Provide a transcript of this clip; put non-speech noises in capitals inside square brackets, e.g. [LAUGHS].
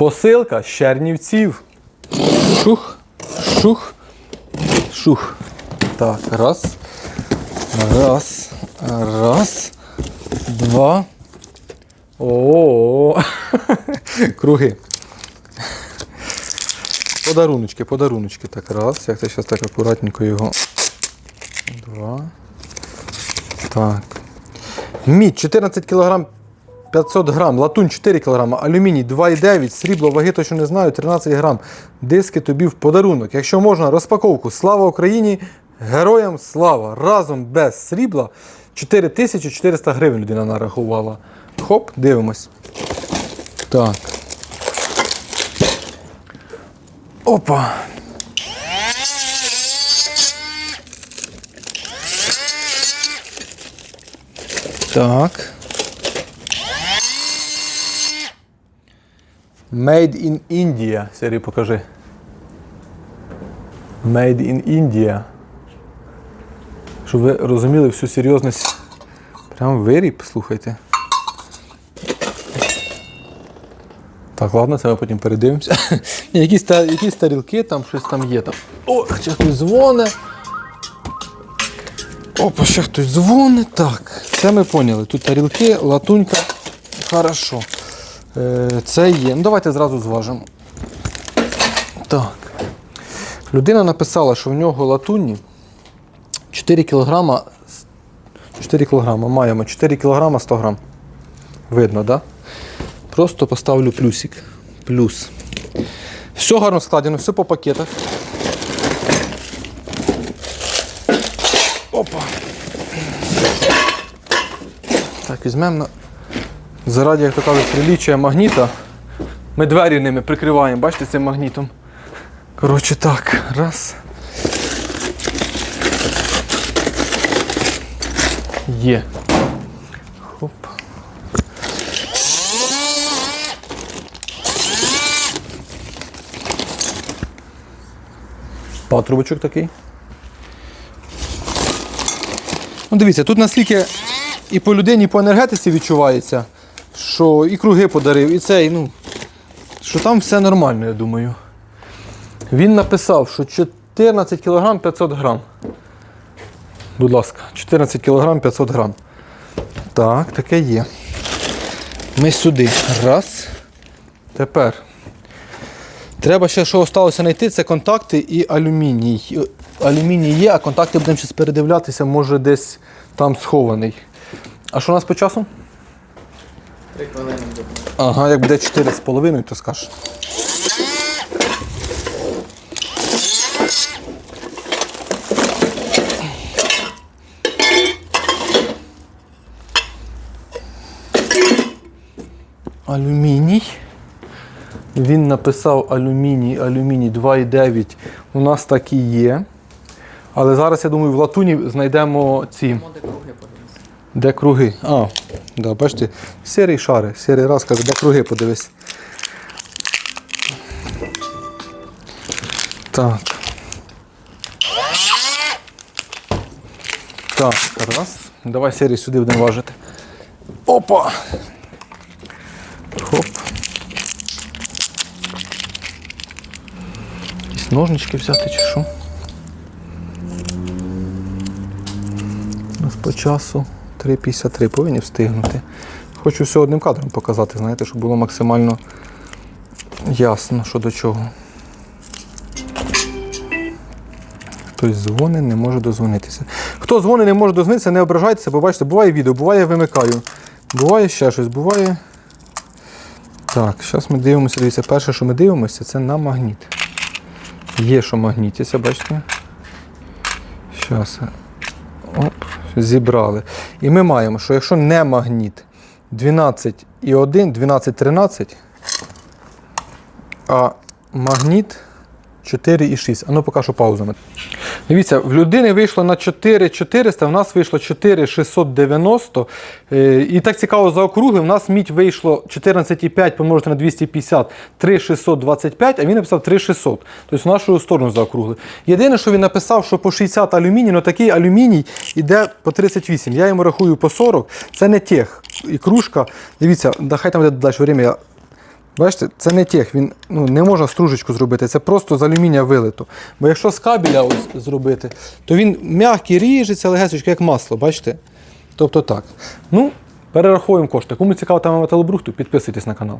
Посилка Чернівців. Шух, шух, шух. Так, раз. Раз. Раз. Два. О, [LAUGHS] круги. Подаруночки, подаруночки. Так, раз. Як це зараз так акуратненько його. Два. Так. Мідь 14 кг 500 грам, латунь 4 кг, алюміній 2,9, срібло, ваги точно не знаю, 13 грам. Диски тобі в подарунок. Якщо можна, розпаковку. Слава Україні! Героям слава! Разом без срібла 4400 гривень людина нарахувала. Хоп, дивимось. Так. Опа. Так. Made in India. Сергій, покажи. Made in India. Щоб ви розуміли всю серйозність. Прям виріб, слухайте. Так, ладно, це ми потім передивимося. [LAUGHS] Якісь, та, якісь тарілки, там щось там є. Там. О, ще хтось дзвонить. Опа, ще хтось дзвонить. Так, це ми поняли. Тут тарілки, латунька. Хорошо. Е, це є. Ну, давайте зразу зважимо. Так. Людина написала, що в нього латунні 4 кг 4 кг маємо 4 кг 100 грам. Видно? Да? Просто поставлю плюсик. Плюс. Все гарно складено, все по пакетах. Опа. Так, візьмемо на... заради, як то кажуть, прилічує магніта. Ми двері ними прикриваємо, бачите, цим магнітом. Коротше так, раз. Є. Хоп. Патрубочок такий. Ну, дивіться, тут наскільки і по людині, і по енергетиці відчувається, що і круги подарив, і цей, ну, що там все нормально, я думаю. Він написав, що 14 кг 500 грам. Будь ласка, 14 кг 500 грам. Так, таке є. Ми сюди. Раз. Тепер. Треба ще, що залишилося знайти, це контакти і алюміній. Алюміній є, а контакти будемо зараз передивлятися, може десь там схований. А що у нас по часу? Три хвилини буде. Ага, як буде 4,5, то скажеш. Алюміній. Він написав алюміній, алюміній 2,9. У нас так і є. Але зараз, я думаю, в латуні знайдемо ці. Де круги? А, да, бачите, сірий шари. Сірий раз каже, де круги подивись. Так. Так, раз. Давай сірий сюди будемо важити. Опа! Хоп. Якісь ножнички взяти чи що? У нас по часу 3,53 повинні встигнути. Хочу все одним кадром показати, знаєте, щоб було максимально ясно, що до чого. Хтось дзвонить, не може дозвонитися. Хто дзвонить, не може дозвонитися, не ображайтеся, бо бачите, буває відео, буває я вимикаю. Буває ще щось, буває. Так, зараз ми дивимося, дивіться, перше, що ми дивимося, це на магніт. Є, що магнітиться, бачите? Зараз. Зібрали. І ми маємо, що якщо не магніт 12,1, 12,13, а магніт 4,6. А ну поки що паузу. Дивіться, в людини вийшло на 4400, в нас вийшло 4690. Е, І так цікаво за округи, в нас мідь вийшло 14,5 помножити на 250, 3625, а він написав 3600. Тобто в нашу сторону заокругли. Єдине, що він написав, що по 60 алюміній, ну такий алюміній йде по 38. Я йому рахую по 40. Це не тех. І кружка. Дивіться, да хай там буде далі время. Бачите, це не тех, він ну, не можна стружечку зробити, це просто з алюмінія вилито. Бо якщо з кабеля ось зробити, то він м'який ріжеться, легесечко, як масло, бачите? Тобто так. Ну, перераховуємо кошти. Кому цікаво тема металобрухту, підписуйтесь на канал.